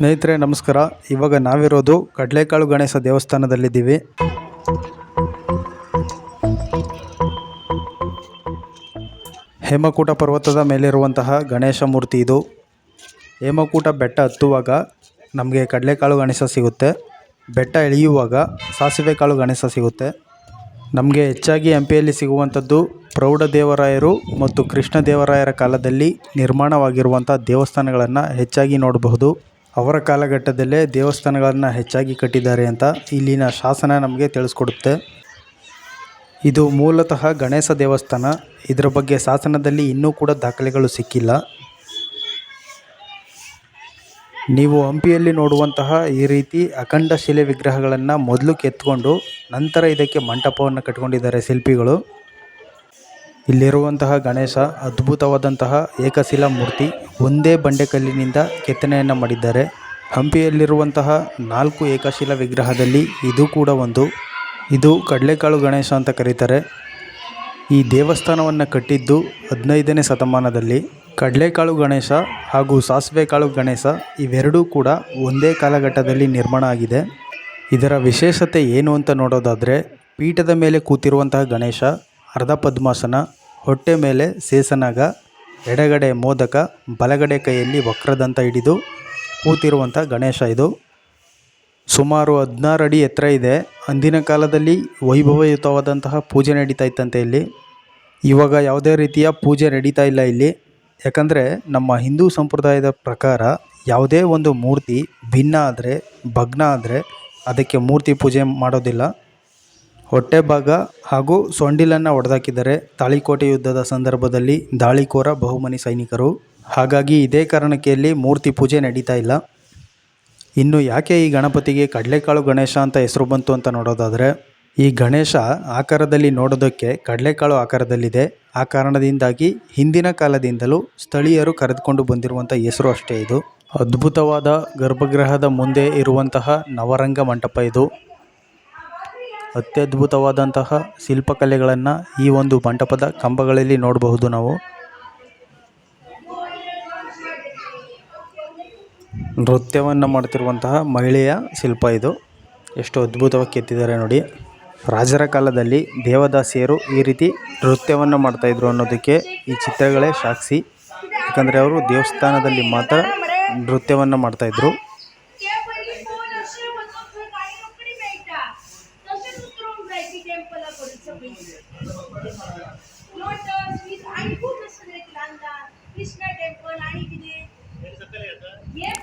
ಸ್ನೇಹಿತರೆ, ನಮಸ್ಕಾರ. ಇವಾಗ ನಾವಿರೋದು ಕಡಲೆಕಾಳು ಗಣೇಶ ದೇವಸ್ಥಾನದಲ್ಲಿದ್ದೀವಿ. ಹೇಮಕೂಟ ಪರ್ವತದ ಮೇಲಿರುವಂತಹ ಗಣೇಶ ಮೂರ್ತಿ ಇದು. ಹೇಮಕೂಟ ಬೆಟ್ಟ ಹತ್ತುವಾಗ ನಮಗೆ ಕಡಲೆಕಾಳು ಗಣೇಶ ಸಿಗುತ್ತೆ. ಬೆಟ್ಟ ಇಳಿಯುವಾಗ ಸಾಸಿವೆ ಕಾಳು ಗಣೇಶ ಸಿಗುತ್ತೆ. ನಮಗೆ ಹೆಚ್ಚಾಗಿ ಹಂಪಿಯಲ್ಲಿ ಸಿಗುವಂಥದ್ದು ಪ್ರೌಢದೇವರಾಯರು ಮತ್ತು ಕೃಷ್ಣದೇವರಾಯರ ಕಾಲದಲ್ಲಿ ನಿರ್ಮಾಣವಾಗಿರುವಂಥ ದೇವಸ್ಥಾನಗಳನ್ನು ಹೆಚ್ಚಾಗಿ ನೋಡಬಹುದು. ಅವರ ಕಾಲಘಟ್ಟದಲ್ಲೇ ದೇವಸ್ಥಾನಗಳನ್ನು ಹೆಚ್ಚಾಗಿ ಕಟ್ಟಿದ್ದಾರೆ ಅಂತ ಇಲ್ಲಿನ ಶಾಸನ ನಮಗೆ ತಿಳಿಸ್ಕೊಡುತ್ತೆ. ಇದು ಮೂಲತಃ ಗಣೇಶ ದೇವಸ್ಥಾನ. ಇದರ ಬಗ್ಗೆ ಶಾಸನದಲ್ಲಿ ಇನ್ನೂ ಕೂಡ ದಾಖಲೆಗಳು ಸಿಕ್ಕಿಲ್ಲ. ನೀವು ಹಂಪಿಯಲ್ಲಿ ನೋಡುವಂತಹ ಈ ರೀತಿ ಅಖಂಡ ಶಿಲೆ ವಿಗ್ರಹಗಳನ್ನು ಮೊದಲು ಕೆತ್ಕೊಂಡು ನಂತರ ಇದಕ್ಕೆ ಮಂಟಪವನ್ನು ಕಟ್ಕೊಂಡಿದ್ದಾರೆ ಶಿಲ್ಪಿಗಳು. ಇಲ್ಲಿರುವಂತಹ ಗಣೇಶ ಅದ್ಭುತವಾದಂತಹ ಏಕಶಿಲಾ ಮೂರ್ತಿ ಒಂದೇ ಬಂಡೆಕಲ್ಲಿನಿಂದ ಕೆತ್ತನೆಯನ್ನು ಮಾಡಿದ್ದಾರೆ. ಹಂಪಿಯಲ್ಲಿರುವಂತಹ ನಾಲ್ಕು ಏಕಶಿಲಾ ವಿಗ್ರಹದಲ್ಲಿ ಇದು ಕೂಡ ಒಂದು. ಇದು ಕಡಲೆಕಾಳು ಗಣೇಶ ಅಂತ ಕರೀತಾರೆ. ಈ ದೇವಸ್ಥಾನವನ್ನು ಕಟ್ಟಿದ್ದು ಹದಿನೈದನೇ ಶತಮಾನದಲ್ಲಿ. ಕಡಲೆಕಾಳು ಗಣೇಶ ಹಾಗೂ ಸಾಸಿವೆ ಕಾಳು ಗಣೇಶ ಇವೆರಡೂ ಕೂಡ ಒಂದೇ ಕಾಲಘಟ್ಟದಲ್ಲಿ ನಿರ್ಮಾಣ ಆಗಿದೆ. ಇದರ ವಿಶೇಷತೆ ಏನು ಅಂತ ನೋಡೋದಾದರೆ ಪೀಠದ ಮೇಲೆ ಕೂತಿರುವಂತಹ ಗಣೇಶ, ಅರ್ಧ ಪದ್ಮಾಸನ ಹೊಟ್ಟೆ ಮೇಲೆ ಸೇಸನಾಗ, ಎಡಗಡೆ ಮೋದಕ, ಬಲಗಡೆ ಕೈಯಲ್ಲಿ ವಕ್ರದಂತ ಹಿಡಿದು ಕೂತಿರುವಂಥ ಗಣೇಶ ಇದು. ಸುಮಾರು ಹದಿನಾರು ಅಡಿ ಎತ್ತರ ಇದೆ. ಅಂದಿನ ಕಾಲದಲ್ಲಿ ವೈಭವಯುತವಾದಂತಹ ಪೂಜೆ ನಡೀತಾ ಇತ್ತಂತೆ ಇಲ್ಲಿ. ಇವಾಗ ಯಾವುದೇ ರೀತಿಯ ಪೂಜೆ ನಡೀತಾ ಇಲ್ಲ ಇಲ್ಲಿ. ಯಾಕಂದರೆ ನಮ್ಮ ಹಿಂದೂ ಸಂಪ್ರದಾಯದ ಪ್ರಕಾರ ಯಾವುದೇ ಒಂದು ಮೂರ್ತಿ ಭಿನ್ನ ಆದರೆ, ಭಗ್ನ ಆದರೆ ಅದಕ್ಕೆ ಮೂರ್ತಿ ಪೂಜೆ ಮಾಡೋದಿಲ್ಲ. ಹೊಟ್ಟೆ ಭಾಗ ಹಾಗೂ ಸೊಂಡಿಲನ್ನು ಹೊಡೆದಾಕಿದ್ದಾರೆ ತಾಳಿಕೋಟೆ ಯುದ್ಧದ ಸಂದರ್ಭದಲ್ಲಿ ದಾಳಿಕೋರ ಬಹುಮನಿ ಸೈನಿಕರು. ಹಾಗಾಗಿ ಇದೇ ಕಾರಣಕ್ಕೆ ಇಲ್ಲಿ ಮೂರ್ತಿ ಪೂಜೆ ನಡೀತಾ ಇಲ್ಲ. ಇನ್ನು ಯಾಕೆ ಈ ಗಣಪತಿಗೆ ಕಡಲೆಕಾಳು ಗಣೇಶ ಅಂತ ಹೆಸರು ಬಂತು ಅಂತ ನೋಡೋದಾದರೆ, ಈ ಗಣೇಶ ಆಕಾರದಲ್ಲಿ ನೋಡೋದಕ್ಕೆ ಕಡಲೆಕಾಳು ಆಕಾರದಲ್ಲಿದೆ. ಆ ಕಾರಣದಿಂದಾಗಿ ಹಿಂದಿನ ಕಾಲದಿಂದಲೂ ಸ್ಥಳೀಯರು ಕರೆದುಕೊಂಡು ಬಂದಿರುವಂಥ ಹೆಸರು ಅಷ್ಟೇ ಇದು. ಅದ್ಭುತವಾದ ಗರ್ಭಗೃಹದ ಮುಂದೆ ಇರುವಂತಹ ನವರಂಗ ಮಂಟಪ ಇದು. ಅತ್ಯದ್ಭುತವಾದಂತಹ ಶಿಲ್ಪಕಲೆಗಳನ್ನು ಈ ಒಂದು ಮಂಟಪದ ಕಂಬಗಳಲ್ಲಿ ನೋಡಬಹುದು ನಾವು. ನೃತ್ಯವನ್ನು ಮಾಡ್ತಿರುವಂತಹ ಮಹಿಳೆಯ ಶಿಲ್ಪ ಇದು. ಎಷ್ಟು ಅದ್ಭುತವಾಗಿ ಕೆತ್ತಿದ್ದಾರೆ ನೋಡಿ. ರಾಜರ ಕಾಲದಲ್ಲಿ ದೇವದಾಸಿಯರು ಈ ರೀತಿ ನೃತ್ಯವನ್ನು ಮಾಡ್ತಾಯಿದ್ರು ಅನ್ನೋದಕ್ಕೆ ಈ ಚಿತ್ರಗಳೇ ಸಾಕ್ಷಿ. ಯಾಕಂದರೆ ಅವರು ದೇವಸ್ಥಾನದಲ್ಲಿ ಮಾತ್ರ ನೃತ್ಯವನ್ನು ಮಾಡ್ತಾಯಿದ್ರು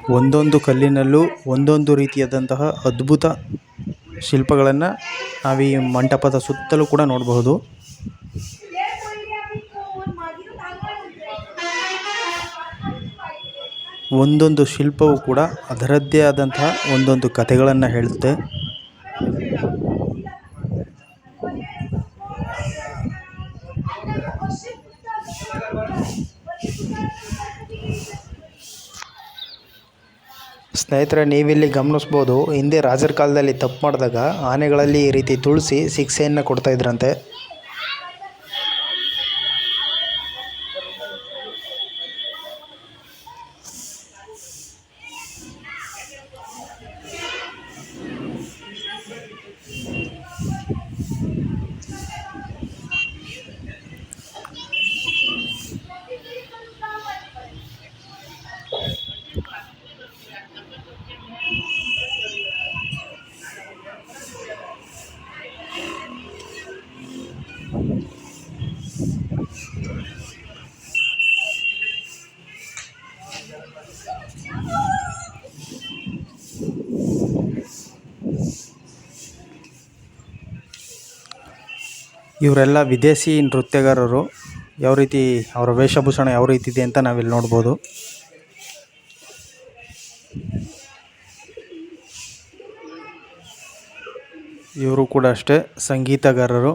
ಒಂದೊಂದು ಕಲ್ಲಿನಲ್ಲೂ ಒಂದೊಂದು ರೀತಿಯಾದಂತಹ ಅದ್ಭುತ ಶಿಲ್ಪಗಳನ್ನು ನಾವು ಈ ಮಂಟಪದ ಸುತ್ತಲೂ ಕೂಡ ನೋಡಬಹುದು. ಒಂದೊಂದು ಶಿಲ್ಪವು ಕೂಡ ಅದರದ್ದೇ ಆದಂತಹ ಒಂದೊಂದು ಕಥೆಗಳನ್ನು ಹೇಳುತ್ತೆ. ಸ್ನೇಹಿತರೆ ನೀವಿಲ್ಲಿ ಗಮನಿಸ್ಬೋದು ಹಿಂದೆ ರಾಜರ ಕಾಲದಲ್ಲಿ ತಪ್ಪು ಮಾಡಿದಾಗ ಆನೆಗಳಲ್ಲಿ ಈ ರೀತಿ ತುಳಸಿ ಶಿಕ್ಷೆಯನ್ನು ಕೊಡ್ತಾ ಇವರೆಲ್ಲ ವಿದೇಶಿ ನೃತ್ಯಗಾರರು. ಯಾವ ರೀತಿ ಅವರ ವೇಷಭೂಷಣ ಯಾವ ರೀತಿ ಇದೆ ಅಂತ ನಾವಿಲ್ಲಿ ನೋಡ್ಬೋದು. ಇವರು ಕೂಡ ಅಷ್ಟೇ ಸಂಗೀತಗಾರರು.